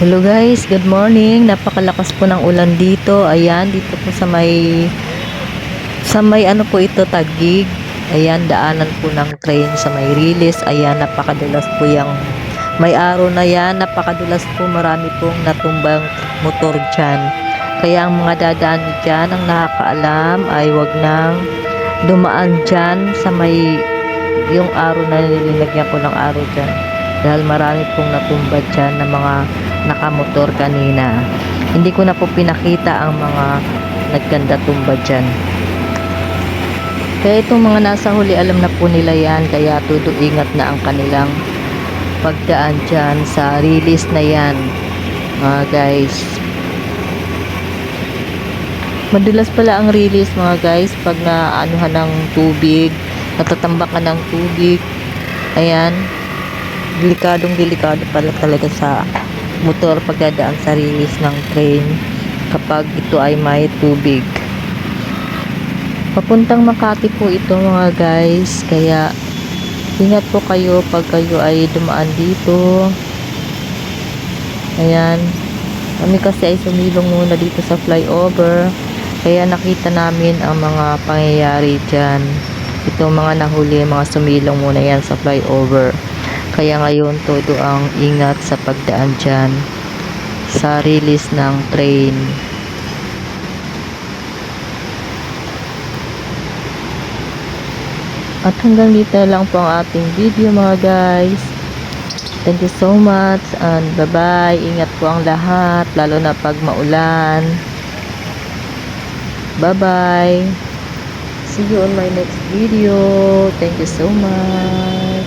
Hello guys, good morning. Napakalakas po ng ulan dito. Ayan, dito po sa may sa may ano po ito, Tagig. Ayan, daanan po ng train sa may release. Ayan, napakadulas po yung may araw na yan. Napakadulas po, marami pong natumbang motor dyan. Kaya ang mga dadaan dyan, ang nakakaalam ay wag nang dumaan dyan sa may yung araw na nilinagyan ko ng araw dyan. Dahil marami pong natumba dyan na mga nakamotor kanina. Hindi ko na po pinakita ang mga nagganda tumba dyan. Kaya itong mga nasa huli, alam na po nila yan. Kaya todo ingat na ang kanilang pagdaan dyan sa release na yan. Mga guys. Madulas pala ang release mga guys pag naanuhan ng tubig, natatambakan ng tubig. Ayan. Delikadong delikado pala talaga sa motor pagdadaan sa release ng train kapag ito ay may tubig. Papuntang Makati po ito mga guys, kaya ingat po kayo pag kayo ay dumaan dito. Ayan. Kami kasi ay sumilong muna dito sa flyover. Kaya nakita namin ang mga pangyayari dyan. Ito mga nahuli, mga sumilong muna yan sa flyover. Kaya ngayon todo ang ingat sa pagdaan dyan sa release ng train. At hanggang dito lang po ang ating video mga guys. Thank you so much and bye bye. Ingat po ang lahat lalo na pag maulan. Bye bye. See you on my next video. Thank you so much.